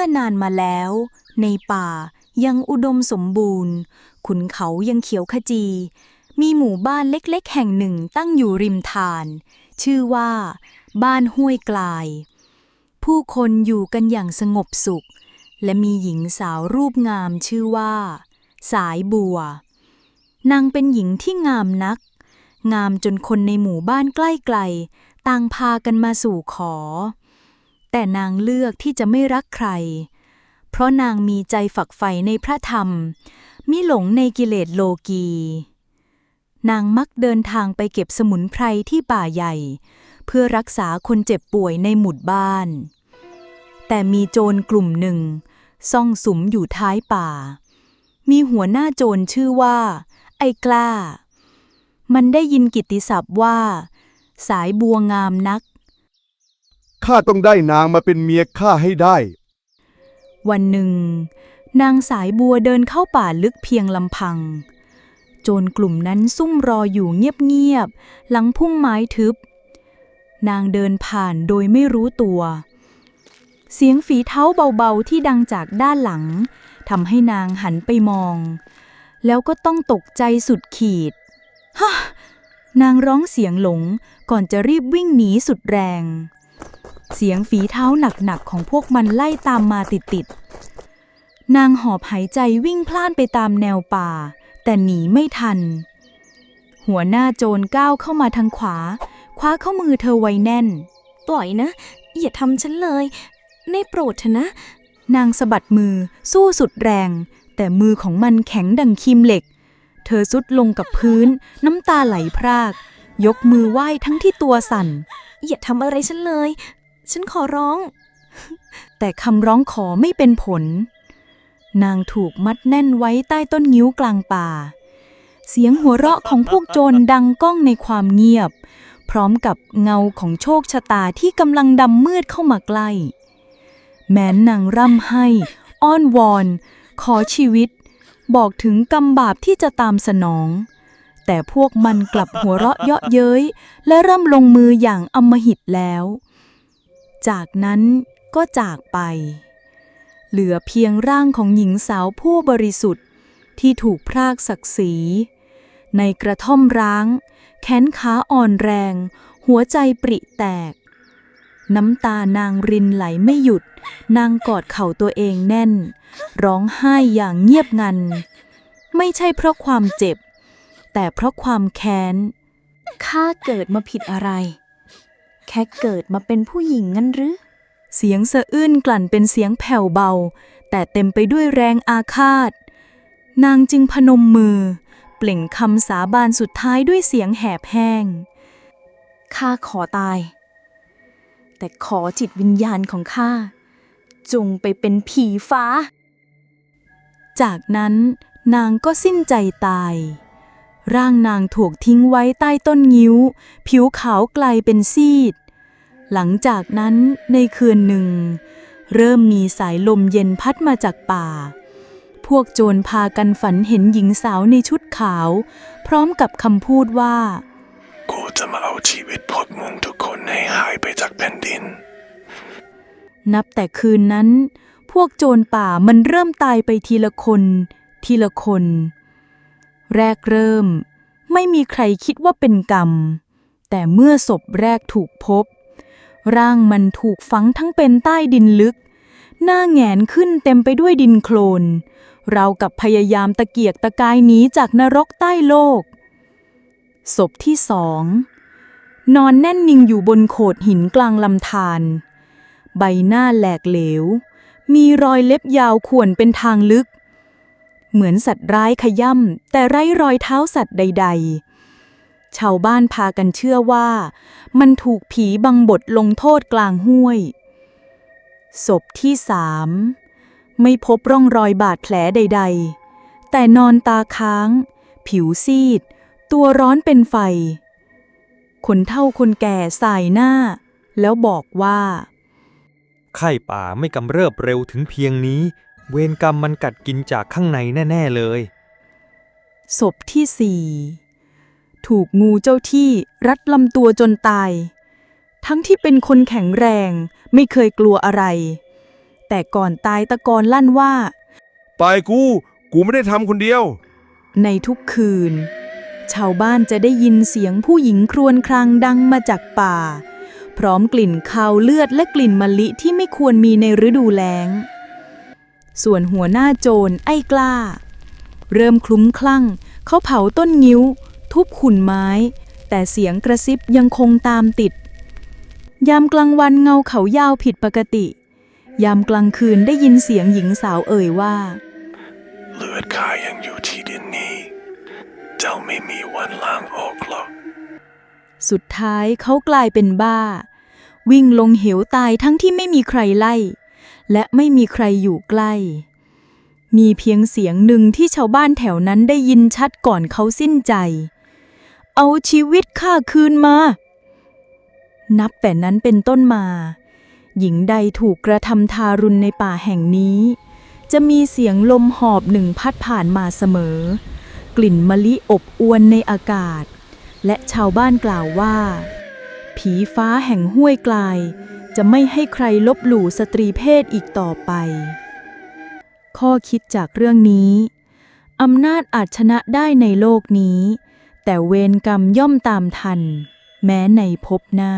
มื่อนานมาแล้ว ในป่ายังอุดมสมบูรณ์ ขุนเขายังเขียวขจี มีหมู่บ้านเล็กๆ แห่งหนึ่งตั้งอยู่ริมทาน ชื่อว่า บ้านห้วยกลาย ผู้คนอยู่กันอย่างสงบสุข และมีหญิงสาวรูปงามชื่อว่า สายบัวนางเป็นหญิงที่งามนัก งามจนคนในหมู่บ้านใกล้ๆต่างพากันมาสู่ขอ แต่นางเลือกที่จะไม่รักใคร เพราะนางมีใจฝักใฝ่ในพระธรรม มิหลงในกิเลสโลกี นางมักเดินทางไปเก็บสมุนไพรที่ป่าใหญ่ เพื่อรักษาคนเจ็บป่วยในหมู่บ้าน แต่มีโจรกลุ่มหนึ่ง ซ่องสุมอยู่ท้ายป่า มีหัวหน้าโจรชื่อว่า ไอ้กล้า มันได้ยินกิตติศัพท์ว่า สายบัวงามนัก ข้าต้องได้นางมาเป็นเมียข้าให้ได้ วันหนึ่ง นางสายบัวเดินเข้าป่าลึกเพียงลำพัง โจรกลุ่มนั้นซุ่มรออยู่เงียบๆหลังพุ่มไม้ทึบ นางเดินผ่านโดยไม่รู้ตัว เสียงฝีเท้าเบาๆที่ดังจากด้านหลังทำให้นางหันไปมอง แล้วก็ต้องตกใจสุดขีดฮะนางร้องเสียงหลงก่อนจะรีบวิ่งหนีสุดแรง เสียงฝีเท้าหนักๆของพวกมันไล่ตามมาติดๆ นางหอบหายใจวิ่งพล่านไปตามแนวป่า แต่หนีไม่ทัน หัวหน้าโจรก้าวเข้ามาทางขวา คว้าเข้ามือเธอไว้แน่น ปล่อยนะ อย่าทำฉันเลยได้โปรดเถอะนะ นางสะบัดมือสู้สุดแรง แต่มือของมันแข็งดังคีมเหล็ก เธอสุดลงกับพื้น น้ำตาไหลพราก ยกมือไหว้ทั้งที่ตัวสั่น อย่าทำอะไรฉันเลย ฉันขอร้อง แต่คำร้องขอไม่เป็นผล นางถูกมัดแน่นไว้ใต้ต้นงิ้วกลางป่า เสียงหัวเราะของพวกโจรดังก้องในความเงียบ พร้อมกับเงาของโชคชะตาที่กำลังดำมืดเข้ามาใกล้ แม้นนางร่ำให้ อ้อนวอน ขอชีวิต บอกถึงกรรมบาปที่จะตามสนอง แต่พวกมันกลับหัวเราะเยาะเย้ยและเริ่มลงมืออย่างอำมหิตแล้ว จากนั้นก็จากไป เหลือเพียงร่างของหญิงสาวผู้บริสุทธิ์ที่ถูกพรากศักดิ์ศรี ในกระท่อมร้าง แขนขาอ่อนแรง หัวใจปริแตก น้ำตานางรินไหลไม่หยุด นางกอดเข่าตัวเองแน่น ร้องไห้อย่างเงียบงัน ไม่ใช่เพราะความเจ็บ แต่เพราะความแค้นข้าเกิดมาผิดอะไร แค่เกิดมาเป็นผู้หญิงงั้นหรือ เสียงสะอื้นกลั่นเป็นเสียงแผ่วเบา แต่เต็มไปด้วยแรงอาฆาต นางจึงพนมมือ เปล่งคำสาบานสุดท้ายด้วยเสียงแหบแห้ง ข้าขอตาย แต่ขอจิตวิญญาณของข้าจงไปเป็นผีฟ้า จากนั้นนางก็สิ้นใจตาย ร่างนางถูกทิ้งไว้ใต้ต้นงิ้ว ผิวขาวกลายเป็นซีด หลังจากนั้นในคืนหนึ่ง เริ่มมีสายลมเย็นพัดมาจากป่า พวกโจรพากันฝันเห็นหญิงสาวในชุดขาว พร้อมกับคำพูดว่า กูจะมาเอาชีวิตพวกมึงทุกคนให้หายไปจากแผ่นดิน นับแต่คืนนั้น พวกโจรป่ามันเริ่มตายไปทีละคน ทีละคน แรกเริ่ม ไม่มีใครคิดว่าเป็นกรรม แต่เมื่อศพแรกถูกพบ ร่างมันถูกฝังทั้งเป็นใต้ดินลึก หน้าแงนขึ้นเต็มไปด้วยดินโคลน เรากับพยายามตะเกียกตะกายหนีจากนรกใต้โลก ศพที่สองนอนแน่นนิ่งอยู่บนโขดหินกลางลำธารใบหน้าแหลกเหลว มีรอยเล็บยาวข่วนเป็นทางลึก เหมือนสัตว์ร้ายขย่ำแต่ไร้รอยเท้าสัตว์ใด ๆ ชาวบ้านพากันเชื่อว่า มันถูกผีบังบดลงโทษกลางห้วย ศพที่สามไม่พบร่องรอยบาดแผลใด ๆ แต่นอนตาค้าง ผิวซีด ตัวร้อนเป็นไฟ คนเฒ่าคนแก่สายหน้า แล้วบอกว่า ไข้ป่าไม่กำเริบเร็วถึงเพียงนี้ เวรกรรมมันกัดกินจากข้างในแน่ ๆ เลย ศพที่สี่ถูกงูเจ้าที่รัดลำตัวจนตาย ทั้งที่เป็นคนแข็งแรงไม่เคยกลัวอะไร แต่ก่อนตายตะกอนลั่นว่าไปกู กูไม่ได้ทำคนเดียว ในทุกคืน ชาวบ้านจะได้ยินเสียงผู้หญิงครวญครางดังมาจากป่า พร้อมกลิ่นคาวเลือดและกลิ่นมะลิที่ไม่ควรมีในฤดูแล้ง ส่วนหัวหน้าโจรไอ้กล้า เริ่มคลุ้มคลั่ง เขาเผาต้นงิ้ว ทุบขุนไม้ แต่เสียงกระซิบยังคงตามติด ยามกลางวันเงาเขายาวผิดปกติ ยามกลางคืนได้ยินเสียงหญิงสาวเอ่ยว่า เลือดข้ายังอยู่ที่ดินนี้ เจ้าไม่มีวันล้างออกหรอก สุดท้ายเขากลายเป็นบ้า วิ่งลงเหวตายทั้งที่ไม่มีใครไล่ และไม่มีใครอยู่ใกล้ มีเพียงเสียงหนึ่งที่ชาวบ้านแถวนั้นได้ยินชัดก่อนเขาสิ้นใจ เอาชีวิตข้าคืนมา นับแต่นั้นเป็นต้นมา หญิงใดถูกกระทำทารุณในป่าแห่งนี้ จะมีเสียงลมหอบหนึ่งพัดผ่านมาเสมอ กลิ่นมะลิอบอวนในอากาศ และชาวบ้านกล่าวว่า ผีฟ้าแห่งห้วยไกล จะไม่ให้ใครลบหลู่สตรีเพศอีกต่อไป ข้อคิดจากเรื่องนี้อำนาจอาจชนะได้ในโลกนี้ แต่เวรกรรมย่อมตามทัน แม้ในภพหน้า